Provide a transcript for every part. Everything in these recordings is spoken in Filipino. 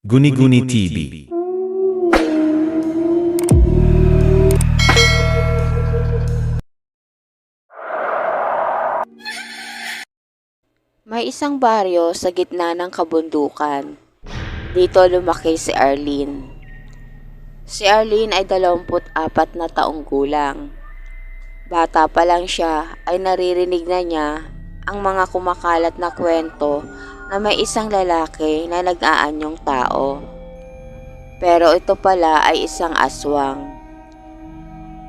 Guni-Guni TV. May isang baryo sa gitna ng kabundukan. Dito lumaki si Arlene. Si Arlene ay 24 na taong gulang. Bata pa lang siya ay naririnig na niya ang mga kumakalat na kwento na may isang lalaki na nag-aanyong tao. Pero ito pala ay isang aswang.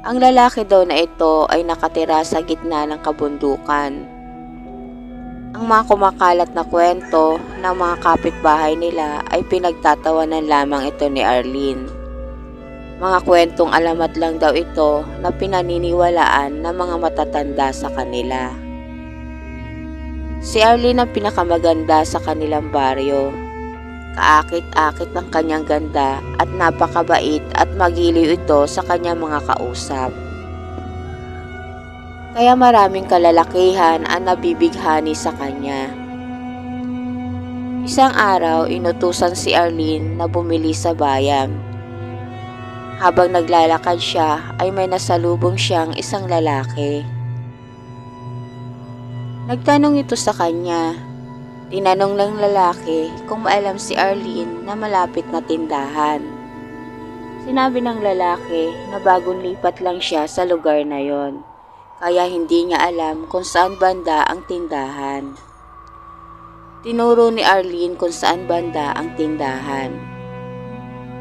Ang lalaki daw na ito ay nakatira sa gitna ng kabundukan. Ang mga kumakalat na kwento ng mga kapitbahay nila ay pinagtatawanan lamang ito ni Arlene. Mga kwentong alamat lang daw ito na pinaniniwalaan ng mga matatanda sa kanila. Si Arlene ang pinakamaganda sa kanilang baryo. Kaakit-akit ng kanyang ganda at napakabait at magiliw ito sa kanyang mga kausap. Kaya maraming kalalakihan ang nabibighani sa kanya. Isang araw, inutusan si Arlene na bumili sa bayan. Habang naglalakad siya, ay may nasalubong siyang isang lalaki. Nagtanong ito sa kanya. Tinanong lang lalaki kung maalam si Arlene na malapit na tindahan. Sinabi ng lalaki na bagong lipat lang siya sa lugar na yon kaya hindi niya alam kung saan banda ang tindahan. Tinuro ni Arlene kung saan banda ang tindahan.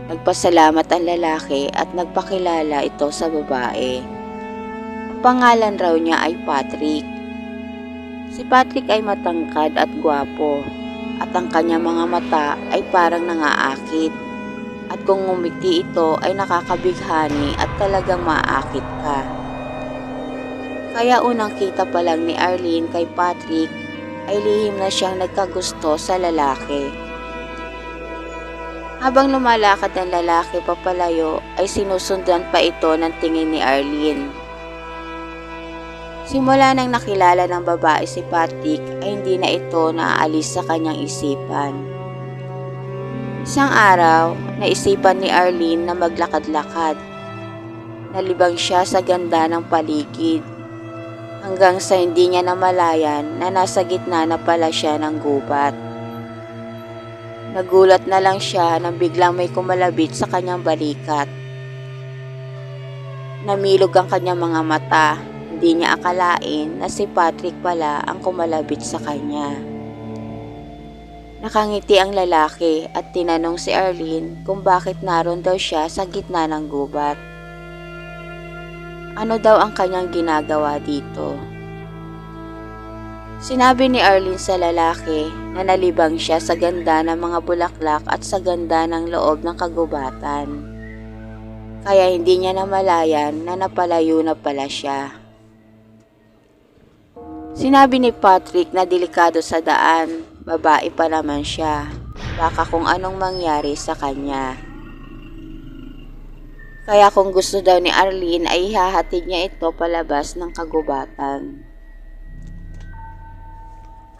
Nagpasalamat ang lalaki at nagpakilala ito sa babae. Ang pangalan raw niya ay Patrick. Si Patrick ay matangkad at gwapo at ang kanyang mga mata ay parang nangaakit. At kung ngumiti ito ay nakakabighani at talagang maakit ka. Kaya unang kita pa lang ni Arlene kay Patrick ay lihim na siyang nagkagusto sa lalaki. Habang lumalakad ang lalaki papalayo ay sinusundan pa ito ng tingin ni Arlene. Simula nang nakilala ng babae si Patrick ay hindi na ito naaalis sa kanyang isipan. Isang araw, naisipan ni Arlene na maglakad-lakad. Nalibang siya sa ganda ng paligid hanggang sa hindi niya namalayan na nasa gitna na pala siya ng gubat. Nagulat na lang siya nang biglang may kumalabit sa kanyang balikat. Namilog ang kanyang mga mata, hindi niya akalain na si Patrick pala ang kumalabit sa kanya. Nakangiti ang lalaki at tinanong si Arlene kung bakit naroon daw siya sa gitna ng gubat. Ano daw ang kanyang ginagawa dito? Sinabi ni Arlene sa lalaki na nalibang siya sa ganda ng mga bulaklak at sa ganda ng loob ng kagubatan. Kaya hindi niya namalayan na napalayo na pala siya. Sinabi ni Patrick na delikado sa daan, babae pa naman siya. Baka kung anong mangyari sa kanya. Kaya kung gusto daw ni Arlene ay ihahatid niya ito palabas ng kagubatan.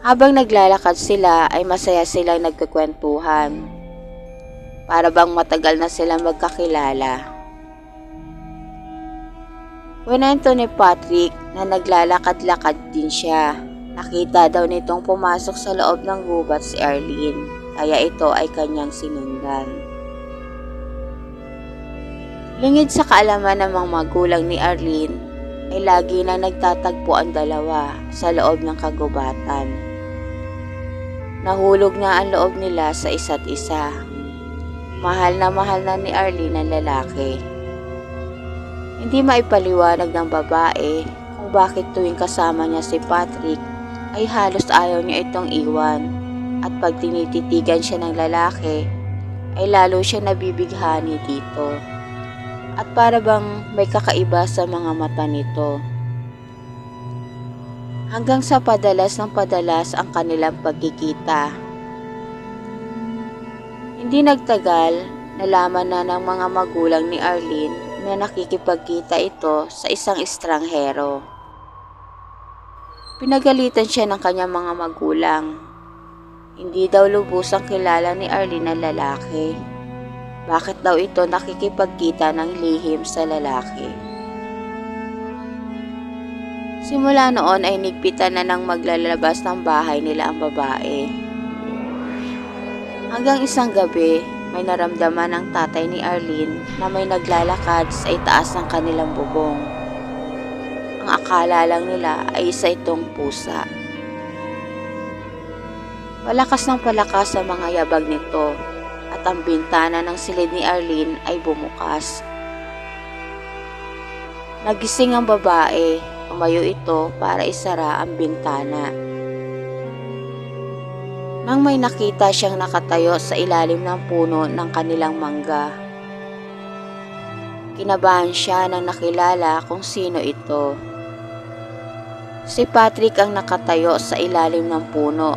Habang naglalakad sila ay masaya silang nagkakwentuhan. Para bang matagal na silang magkakilala. Kwento ni Patrick na naglalakad-lakad din siya. Nakita daw nitong pumasok sa loob ng gubat si Arlene, kaya ito ay kanyang sinundan. Lingid sa kaalaman ng mga magulang ni Arlene, ay lagi na nagtatagpo ang dalawa sa loob ng kagubatan. Nahulog na ang loob nila sa isa't isa. Mahal na mahal na ni Arlene ang lalaki. Hindi maipaliwanag ng babae kung bakit tuwing kasama niya si Patrick ay halos ayaw niya itong iwan at pag tinititigan siya ng lalaki ay lalo siya nabibighani dito at para bang may kakaiba sa mga mata nito. Hanggang sa padalas ng padalas ang kanilang pagkikita. Hindi nagtagal, nalaman na ng mga magulang ni Arlene na nakikipagkita ito sa isang estranghero. Pinagalitan siya ng kanyang mga magulang. Hindi daw lubusang kilala ni Arlene ang lalaki. Bakit daw ito nakikipagkita ng lihim sa lalaki? Simula noon ay nigpitan na ng maglalabas ng bahay nila ang babae. Hanggang isang gabi, may naramdaman ang tatay ni Arlene na may naglalakad sa itaas ng kanilang bubong. Ang akala lang nila ay isa itong pusa. Palakas ng palakas sa mga yabag nito at ang bintana ng silid ni Arlene ay bumukas. Nagising ang babae, umayo ito para isara ang bintana. Nang may nakita siyang nakatayo sa ilalim ng puno ng kanilang mangga. Kinabahan siya nang nakilala kung sino ito. Si Patrick ang nakatayo sa ilalim ng puno.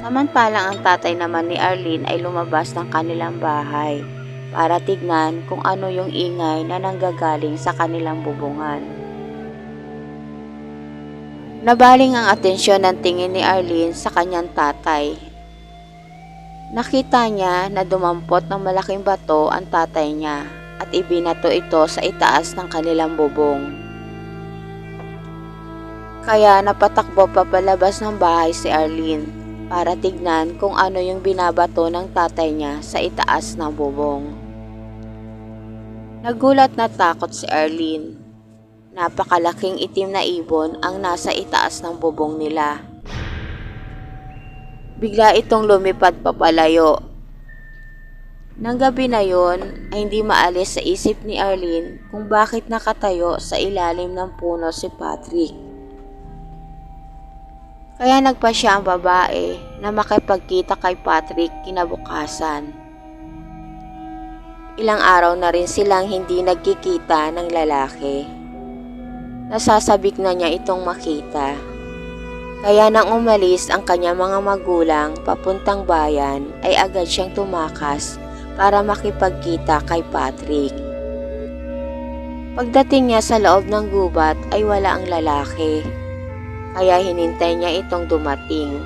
Samantalang ang tatay naman ni Arlene ay lumabas ng kanilang bahay para tignan kung ano yung ingay na nanggagaling sa kanilang bubungan. Nabaling ang atensyon ng tingin ni Arlene sa kanyang tatay. Nakita niya na dumampot ng malaking bato ang tatay niya at ibinato ito sa itaas ng kanilang bubong. Kaya napatakbo pa palabas ng bahay si Arlene para tignan kung ano yung binabato ng tatay niya sa itaas ng bubong. Nagulat na takot si Arlene Napakalaking itim na ibon ang nasa itaas ng bubong nila. Bigla itong lumipad papalayo. Nang gabi na yon ay hindi maalis sa isip ni Arlene kung bakit nakatayo sa ilalim ng puno si Patrick. Kaya nagpa siya ang babae na makipagkita kay Patrick kinabukasan. Ilang araw na rin silang hindi nagkikita ng lalaki. Nasasabik na niya itong makita. Kaya nang umalis ang kanya mga magulang papuntang bayan ay agad siyang tumakas para makipagkita kay Patrick. Pagdating niya sa loob ng gubat ay wala ang lalaki. Kaya hinintay niya itong dumating.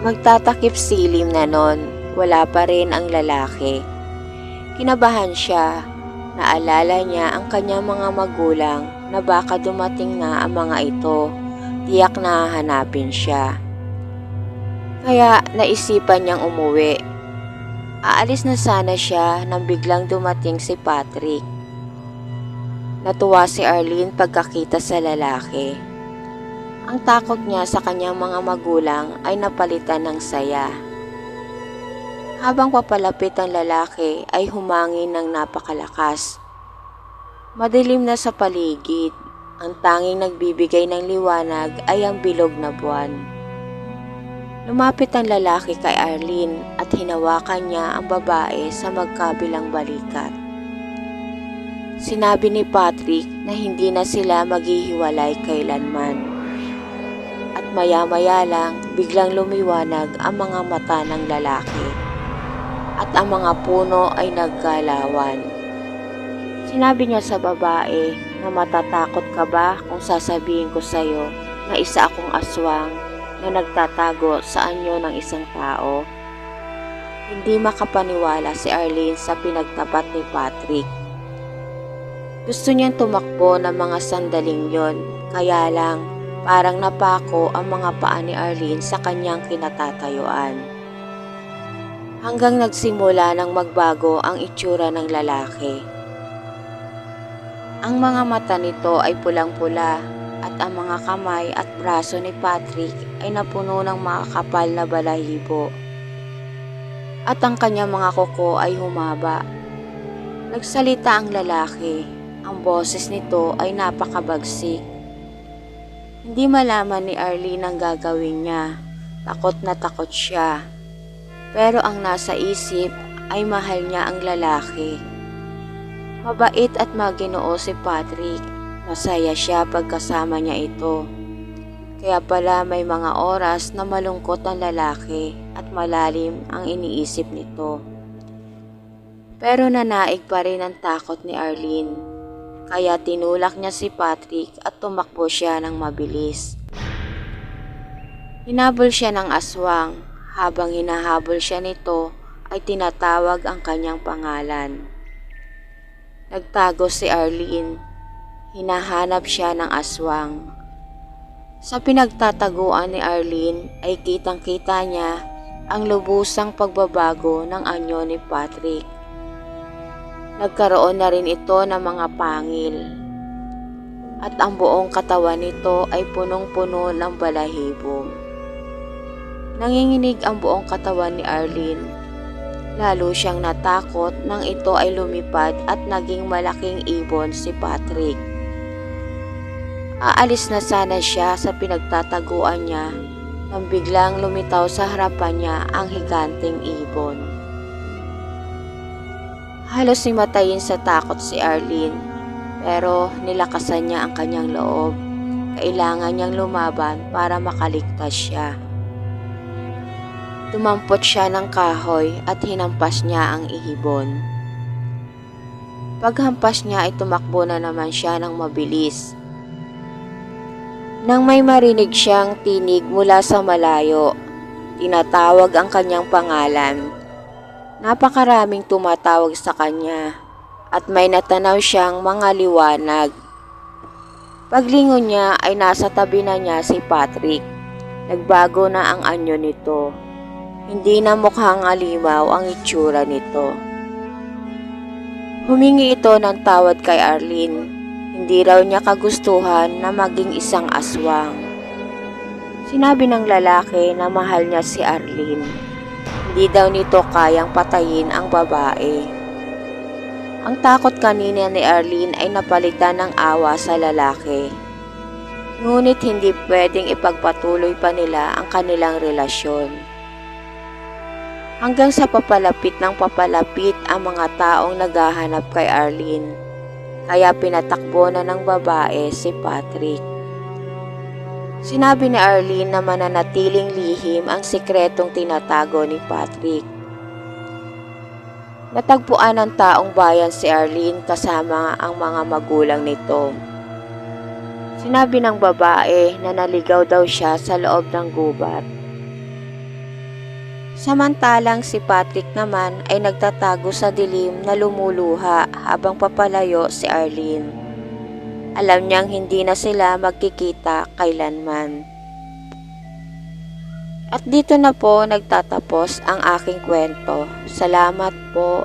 Magtatakip silim na nun, wala pa rin ang lalaki. Kinabahan siya Naalala niya ang kanyang mga magulang na baka dumating na ang mga ito. Tiyak na hanapin siya. Kaya naisipan niyang umuwi. Aalis na sana siya nang biglang dumating si Patrick. Natuwa si Arlene pagkakita sa lalaki. Ang takot niya sa kanyang mga magulang ay napalitan ng saya. Habang papalapit ang lalaki ay humangin ng napakalakas. Madilim na sa paligid. Ang tanging nagbibigay ng liwanag ay ang bilog na buwan. Lumapit ang lalaki kay Arlene at hinawakan niya ang babae sa magkabilang balikat. Sinabi ni Patrick na hindi na sila maghihiwalay kailanman. At maya-maya lang biglang lumiwanag ang mga mata ng lalaki at ang mga puno ay naggalawan. Sinabi niya sa babae na matatakot ka ba kung sasabihin ko sa iyo na isa akong aswang na nagtatago sa anyo ng isang tao. Hindi makapaniwala si Arlene sa pinagtapat ni Patrick. Gusto niyang tumakbo ng mga sandaling yon, kaya lang parang napako ang mga paa ni Arlene sa kanyang kinatatayuan hanggang nagsimula ng magbago ang itsura ng lalaki. Ang mga mata nito ay pulang-pula at ang mga kamay at braso ni Patrick ay napuno ng mga kapal na balahibo. At ang kanyang mga kuko ay humaba. Nagsalita ang lalaki. Ang boses nito ay napakabagsik. Hindi malaman ni Arlene ang gagawin niya. Takot na takot siya pero ang nasa isip ay mahal niya ang lalaki. Mabait at maginoo si Patrick. Masaya siya pagkasama niya ito. Kaya pala may mga oras na malungkot ang lalaki at malalim ang iniisip nito. Pero nanaig pa rin ang takot ni Arlene. Kaya tinulak niya si Patrick at tumakbo siya ng mabilis. Hinabol siya ng aswang. Habang hinahabol siya nito, ay tinatawag ang kanyang pangalan. Nagtago si Arlene. Hinahanap siya ng aswang. Sa pinagtataguan ni Arlene ay kitang-kita niya ang lubusang pagbabago ng anyo ni Patrick. Nagkaroon na rin ito ng mga pangil. At ang buong katawan nito ay punong-puno ng balahibo. Nanginginig ang buong katawan ni Arlene. Lalo siyang natakot nang ito ay lumipad at naging malaking ibon si Patrick. Aalis na sana siya sa pinagtataguan niya nang biglang lumitaw sa harapan niya ang higanting ibon. Halos himatayin sa takot si Arlene pero nilakasan niya ang kanyang loob. Kailangan niyang lumaban para makaligtas siya. Tumampot siya ng kahoy at hinampas niya ang ihibon. Paghampas niya ay tumakbo na naman siya ng mabilis. Nang may marinig siyang tinig mula sa malayo, tinatawag ang kanyang pangalan. Napakaraming tumatawag sa kanya at may natanaw siyang mga liwanag. Paglingon niya ay nasa tabi na niya si Patrick. Nagbago na ang anyo nito. Hindi na mukhang alimaw ang itsura nito. Humingi ito ng tawad kay Arlene. Hindi raw niya kagustuhan na maging isang aswang. Sinabi ng lalaki na mahal niya si Arlene. Hindi daw nito kayang patayin ang babae. Ang takot kanina ni Arlene ay napalitan ng awa sa lalaki. Ngunit hindi pwedeng ipagpatuloy pa nila ang kanilang relasyon hanggang sa papalapit ng papalapit ang mga taong naghahanap kay Arlene. Kaya pinatakbo na ng babae si Patrick. Sinabi ni Arlene na mananatiling lihim ang sikretong tinatago ni Patrick. Natagpuan ng taong bayan si Arlene kasama ang mga magulang nito. Sinabi ng babae na naligaw daw siya sa loob ng gubat. Samantalang si Patrick naman ay nagtatago sa dilim na lumuluha habang papalayo si Arlene. Alam niyang hindi na sila magkikita kailanman. At dito na po nagtatapos ang aking kwento. Salamat po.